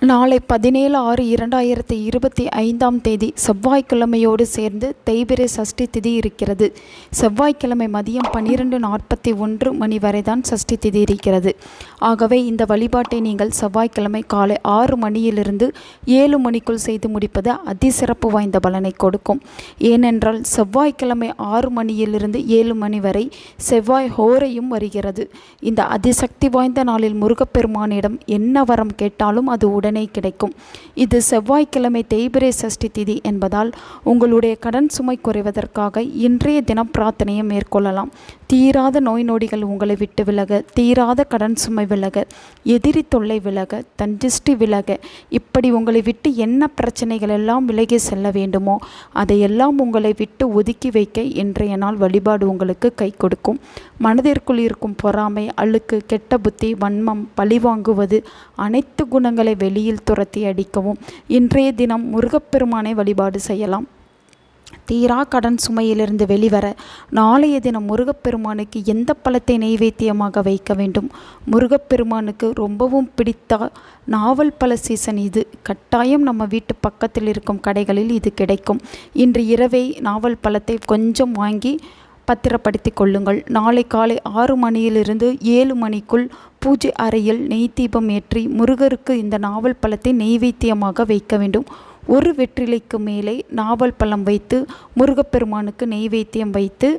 நாளை பதினேழு ஆறு இரண்டாயிரத்தி இருபத்தி ஐந்தாம் தேதி செவ்வாய்க்கிழமையோடு சேர்ந்து தேய்பிரை சஷ்டி திதி இருக்கிறது. செவ்வாய்க்கிழமை மதியம் பன்னிரெண்டு நாற்பத்தி ஒன்று மணி வரை தான் சஷ்டி திதி இருக்கிறது. ஆகவே இந்த வழிபாட்டை நீங்கள் செவ்வாய்க்கிழமை காலை ஆறு மணியிலிருந்து ஏழு மணிக்குள் செய்து முடிப்பது அதிசிறப்பு வாய்ந்த பலனை கொடுக்கும். ஏனென்றால் செவ்வாய்க்கிழமை ஆறு மணியிலிருந்து ஏழு மணி வரை செவ்வாய் ஹோரையும் வருகிறது. இந்த அதிசக்தி வாய்ந்த நாளில் முருகப்பெருமானிடம் என்ன வரம் கேட்டாலும் அது உடனே கிடைக்கும். இது செவ்வாய்க்கிழமை தேய்பிரை சஷ்டி திதி என்பதால் உங்களுடைய கடன் சுமை குறைவதற்காக இன்றைய தினம் பிரார்த்தனையை மேற்கொள்ளலாம். தீராத நோய் நொடிகள் உங்களை விட்டு விலக தீராத கடன் சுமை விலக எதிரி தொல்லை விலக தஞ்சிஷ்டி விலக இப்படி உங்களை விட்டு என்ன பிரச்சனைகள் எல்லாம் விலகி செல்ல வேண்டுமோ அதையெல்லாம் உங்களை விட்டு ஒதுக்கி வைக்க இன்றைய நாள் வழிபாடு உங்களுக்கு கை கொடுக்கும். மனதிற்குள் இருக்கும் பொறாமை அழுக்கு கெட்ட புத்தி வன்மம் பழிவாங்குவது அனைத்து குணங்களை வெளியில் துரத்தி அடிக்கவும். இன்றைய தினம் முருகப்பெருமானை வழிபாடு செய்யலாம். தீரா கடன் சுமையிலிருந்து வெளிவர நாளைய தினம் முருகப்பெருமானுக்கு எந்த பழத்தை நெய்வேத்தியமாக வைக்க வேண்டும்? முருகப்பெருமானுக்கு ரொம்பவும் பிடித்த நாவல் பழ சீசன் இது. கட்டாயம் நம்ம வீட்டு பக்கத்தில் இருக்கும் கடைகளில் இது கிடைக்கும். இன்று இரவே நாவல் பழத்தை கொஞ்சம் வாங்கி பத்திரப்படுத்தி கொள்ளுங்கள். நாளை காலை ஆறு மணியிலிருந்து ஏழு மணிக்குள் பூஜை அறையில் நெய் தீபம் ஏற்றி முருகருக்கு இந்த நாவல் பழத்தை நெய்வேத்தியமாக வைக்க வேண்டும். ஒரு வெற்றிலைக்கு மேலே நாவல் பழம் வைத்து முருகப்பெருமானுக்கு நெய்வேத்தியம் வைத்து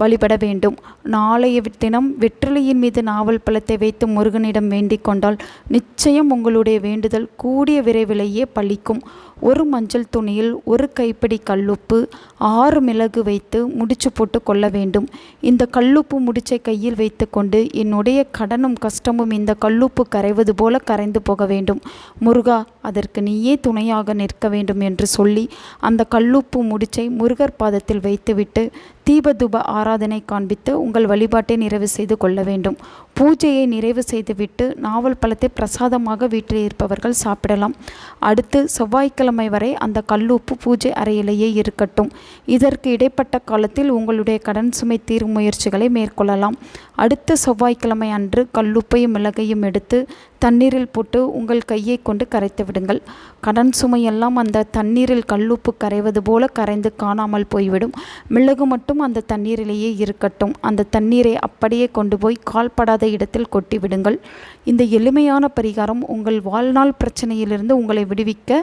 வழிபட வேண்டும். நாளைய தினம் வெற்றிலையின் மீது நாவல் பழத்தை வைத்து முருகனிடம் வேண்டிக் கொண்டால் நிச்சயம் உங்களுடைய வேண்டுதல் கூடிய விரைவிலேயே பழிக்கும். ஒரு மஞ்சள் துணியில் ஒரு கைப்பிடி கல்லுப்பு ஆறு மிளகு வைத்து முடிச்சு போட்டு கொள்ள வேண்டும். இந்த கல்லுப்பு முடிச்சை கையில் வைத்துக்கொண்டு என்னுடைய கடனும் கஷ்டமும் இந்த கல்லுப்பு கரைவது போல கரைந்து போக வேண்டும். முருகா அதற்கு நீயே துணையாக நிற்க வேண்டும் என்று சொல்லி அந்த கல்லுப்பு முடிச்சை முருகர் பாதத்தில் வைத்துவிட்டு தீபதுப ஆராதனை காண்பித்து உங்கள் வழிபாட்டை நிறைவு செய்து கொள்ள வேண்டும். பூஜையை நிறைவு செய்துவிட்டு நாவல் பழத்தை பிரசாதமாக வீட்டில் இருப்பவர்கள் சாப்பிடலாம். அடுத்து செவ்வாய்க்கிழமை வரை அந்த கல்லுப்பு பூஜை அறையிலேயே இருக்கட்டும். இதற்கு இடைப்பட்ட காலத்தில் உங்களுடைய கடன் சுமை தீர்வு முயற்சிகளை மேற்கொள்ளலாம். அடுத்த செவ்வாய்க்கிழமை அன்று கல்லுப்பையும் மிளகையும் எடுத்து தண்ணீரில் போட்டு உங்கள் கையை கொண்டு கரைத்துவிடும் விடுங்கள் கடன் சுமையெல்லாம் அந்த தண்ணீரில் கல்லுப்பு கரைவது போல கரைந்து காணாமல் போய்விடும். மிளகு மட்டும் அந்த தண்ணீரிலேயே இருக்கட்டும். அந்த தண்ணீரை அப்படியே கொண்டு போய் கால்படாத இடத்தில் கொட்டி விடுங்கள் இந்த எளிமையான பரிகாரம் உங்கள் வாழ்நாள் பிரச்சனையிலிருந்து உங்களை விடுவிக்க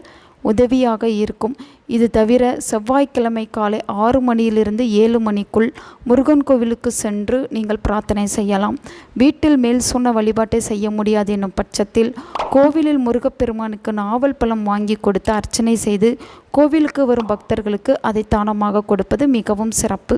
உதவியாக இருக்கும். இது தவிர செவ்வாய்க்கிழமை காலை ஆறு மணியிலிருந்து ஏழு மணிக்குள் முருகன் கோவிலுக்கு சென்று நீங்கள் பிரார்த்தனை செய்யலாம். வீட்டில் மேல் சொன்ன வழிபாட்டை செய்ய முடியாது என்னும் பட்சத்தில் கோவிலில் முருகப்பெருமானுக்கு நாவல் பழம் வாங்கி கொடுத்து அர்ச்சனை செய்து கோவிலுக்கு வரும் பக்தர்களுக்கு அதை தானமாக கொடுப்பது மிகவும் சிறப்பு.